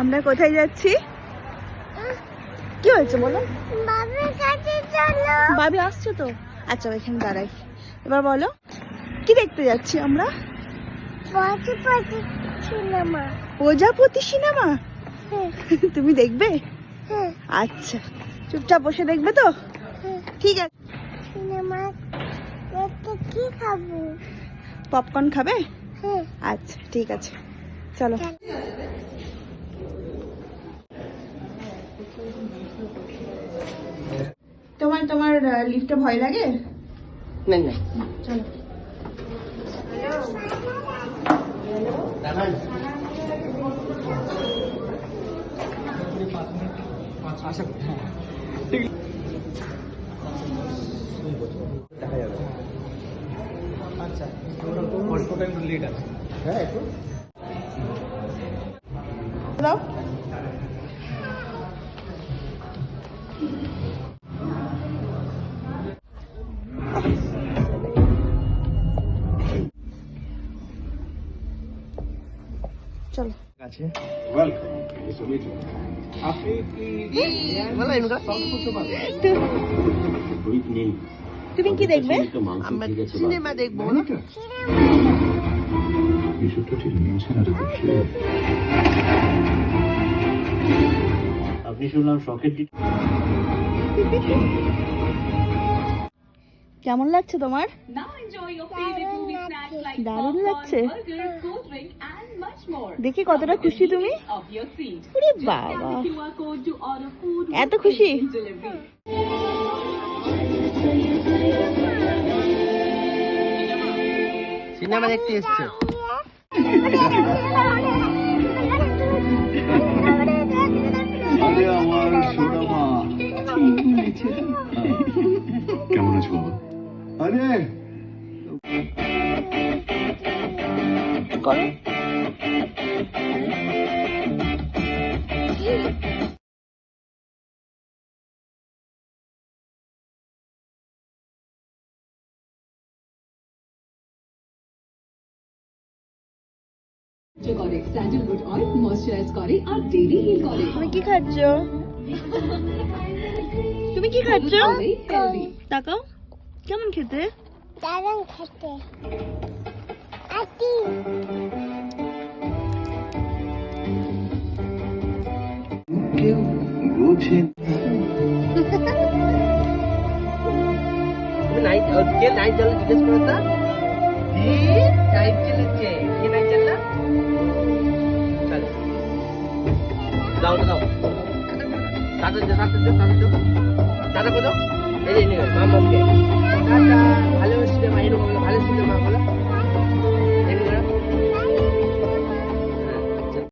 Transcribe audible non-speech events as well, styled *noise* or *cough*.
আমরা কোথায় যাচ্ছি? কি হয়েছে বলো? বাবি আসছে তো? আচ্ছা এখানে দাঁড়াই। এবার বলো কি দেখতে যাচ্ছি আমরা? প্রজাপতি সিনেমা। হ্যাঁ। *laughs* তুমি দেখবে? হ্যাঁ। আচ্ছা চুপচাপ বসে দেখবে তো? হ্যাঁ। ঠিক আছে। সিনেমা কি খাব? পপকর্ন খাবে? হ্যাঁ। আচ্ছা ঠিক আছে। চলো চলো। তোমার তোমার লিফটে ভয় লাগে? না না চলো। আচ্ছা লেট আছে হ্যাঁ একটু। দাও। চলো আছে আপনি কি বলো এমনি সব করতে পারবে তুমি কি দেখবে? আমরা সিনেমা দেখব। না বিষয়টা ঠিক নিয়েছে না রে বসে। কেমন লাগছে তোমার? দারুণ লাগছে। দেখি কতটা খুশি তুমি। বাবা। এত খুশি। সিনেমা দেখতে এসছে। আরে আমার সোনা মা কেমন আছো বাবা? আরে। করো। করে স্যান্ডেলউড অয়েল ময়শ্চারাইজ করে আর ডেইলি হিল করে। তুমি কি খাচ্ছ? তুমি কি খাচ্ছ? তাকাও। কেমন খেতে? দারুণ খেতে। আটি কেউ বোঝে তুমি কে নাইট জ্বালা জিজ্ঞেস করে তা কি নাইট দে দাদা কোথাও এই নিয়ে মামাকে ভালো